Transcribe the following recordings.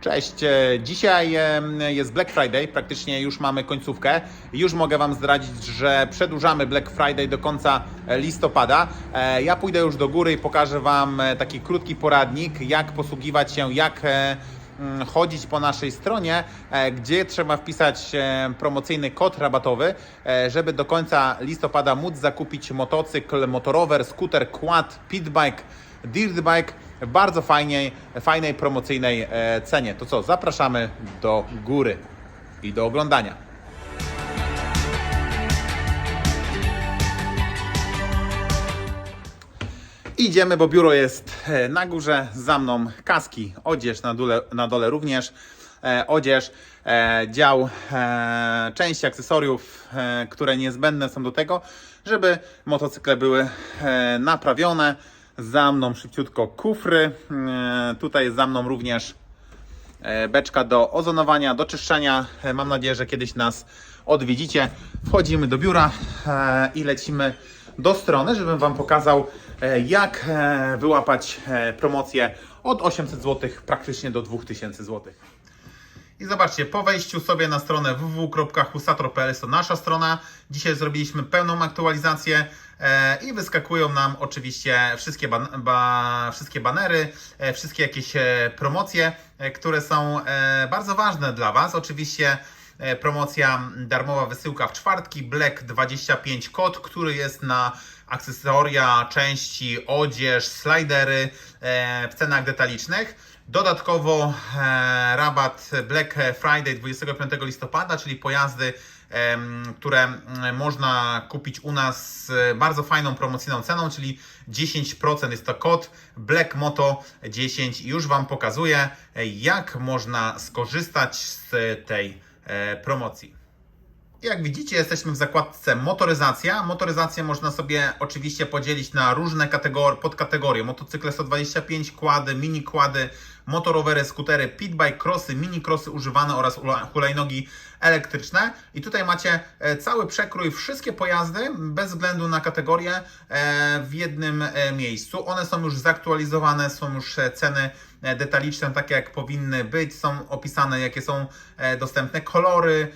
Cześć, e, dzisiaj jest Black Friday, praktycznie już mamy końcówkę. Już mogę Wam zdradzić, że przedłużamy Black Friday do końca e, listopada. E, Ja pójdę już do góry i pokażę Wam taki krótki poradnik, jak posługiwać się, jak mm, chodzić po naszej stronie, gdzie trzeba wpisać promocyjny kod rabatowy, żeby do końca listopada móc zakupić motocykl, motorower, skuter, quad, pitbike, dirtbike w bardzo fajnej, fajnej promocyjnej e, cenie. To co, zapraszamy do góry i do oglądania. Idziemy, bo biuro jest e, na górze, za mną kaski, odzież na dole, na dole również, e, odzież, e, dział e, części akcesoriów, e, które niezbędne są do tego, żeby motocykle były e, naprawione. Za mną szybciutko kufry, e, tutaj za mną również e, beczka do ozonowania, do czyszczenia. E, Mam nadzieję, że kiedyś nas odwiedzicie. Wchodzimy do biura i lecimy do strony, żebym Wam pokazał, jak wyłapać promocję od 800 zł praktycznie do 2000 zł. I zobaczcie, po wejściu sobie na stronę www.husator.pl to nasza strona. Dzisiaj zrobiliśmy pełną aktualizację i wyskakują nam oczywiście wszystkie, ban ba wszystkie banery, e, wszystkie jakieś e, promocje, e, które są e, bardzo ważne dla Was. Oczywiście e, promocja darmowa wysyłka w czwartki, Black 25 kod, który jest na akcesoria, części, odzież, slidery e, w cenach detalicznych. Dodatkowo e, rabat Black Friday 25 listopada, czyli pojazdy, które można kupić u nas z bardzo fajną promocyjną ceną, czyli 10% jest to kod Black Moto 10. Już Wam pokazuję, e, jak można skorzystać z tej e, promocji. Jak widzicie, jesteśmy w zakładce motoryzacja. Motoryzację można sobie oczywiście podzielić na różne kategorie, podkategorie. Motocykle 125, kłady, mini kłady, motorowery, skutery, pitbike, crossy, mini crossy używane oraz ula- hulajnogi elektryczne. I tutaj macie e, cały przekrój, wszystkie pojazdy bez względu na kategorię e, w jednym e, miejscu. One są już zaktualizowane, są już ceny detaliczne, takie jak powinny być. Są opisane, jakie są dostępne kolory,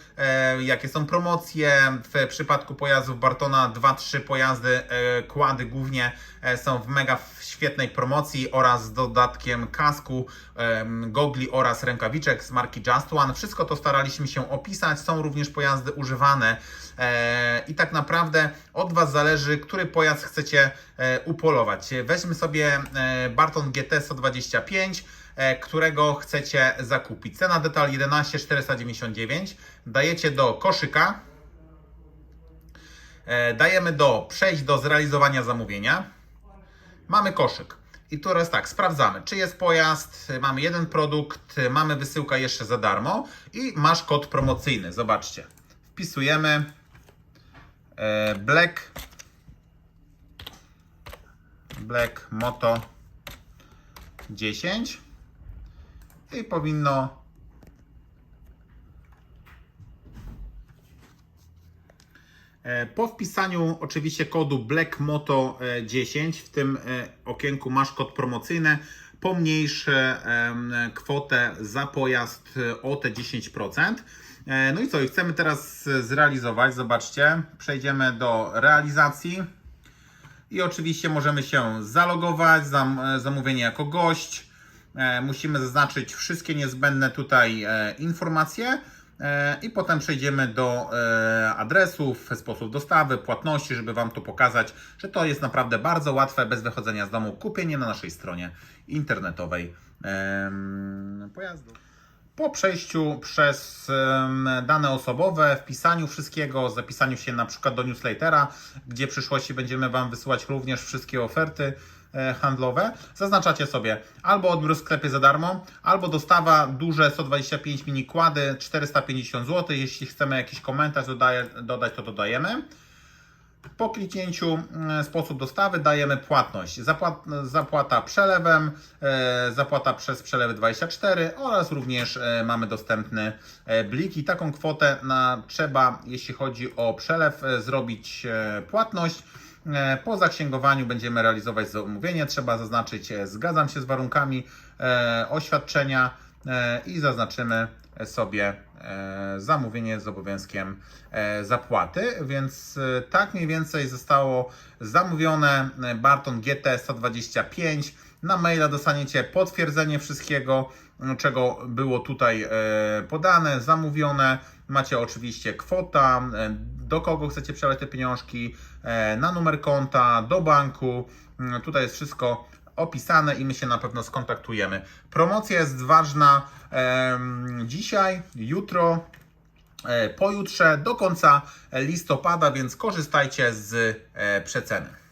jakie są promocje. W przypadku pojazdów Bartona 2-3 pojazdy, kłady głównie są w mega świetnej promocji oraz z dodatkiem kasku, gogli oraz rękawiczek z marki Just One. Wszystko to staraliśmy się opisać. Są również pojazdy używane e, i tak naprawdę od Was zależy, który pojazd chcecie e, upolować. Weźmy sobie e, Barton GT 125 e, którego chcecie zakupić. Cena detal 11 499. Dajecie do koszyka. Dajemy do przejść do zrealizowania zamówienia. Mamy koszyk. I teraz tak, sprawdzamy, czy jest pojazd, mamy jeden produkt, mamy wysyłka jeszcze za darmo i masz kod promocyjny. Zobaczcie. Wpisujemy e, Black Black Moto 10 i powinno Po wpisaniu oczywiście kodu Black Moto e, 10 w tym e, okienku masz kod promocyjny. Pomniejszę em, kwotę za pojazd e, o te 10%. E, No i co? I chcemy teraz e, zrealizować. Zobaczcie, przejdziemy do realizacji. I oczywiście możemy się zalogować, zam, e, zamówienie jako gość. E, musimy zaznaczyć wszystkie niezbędne tutaj e, informacje. E, I potem przejdziemy do e, adresów, sposób dostawy, płatności, żeby Wam to pokazać, że to jest naprawdę bardzo łatwe, bez wychodzenia z domu, kupienie na naszej stronie internetowej pojazdu. Po przejściu przez dane osobowe, wpisaniu wszystkiego, zapisaniu się na przykład do newslettera, gdzie w przyszłości będziemy Wam wysyłać również wszystkie oferty handlowe, zaznaczacie sobie albo odbiór w sklepie za darmo, albo dostawa duże 125 mini kłady 450 zł. Jeśli chcemy jakiś komentarz dodaje, dodać, to dodajemy. Po kliknięciu mm, sposób dostawy dajemy płatność. Zapłat, zapłata przelewem, e, zapłata przez przelewy 24 oraz również e, mamy dostępny e, blik i taką kwotę na, trzeba, jeśli chodzi o przelew, e, zrobić e, płatność. E, Po zaksięgowaniu będziemy realizować zamówienie. Trzeba zaznaczyć e, zgadzam się z warunkami e, oświadczenia i zaznaczymy sobie zamówienie z obowiązkiem zapłaty, więc tak mniej więcej zostało zamówione Barton GT 125. Na maila dostaniecie potwierdzenie wszystkiego, czego było tutaj podane, zamówione. Macie oczywiście kwota, do kogo chcecie przelać te pieniążki, e, na numer konta, do banku. Mm, Tutaj jest wszystko opisane i my się na pewno skontaktujemy. Promocja jest ważna dzisiaj, jutro, e, pojutrze, do końca listopada, więc korzystajcie z e, przeceny.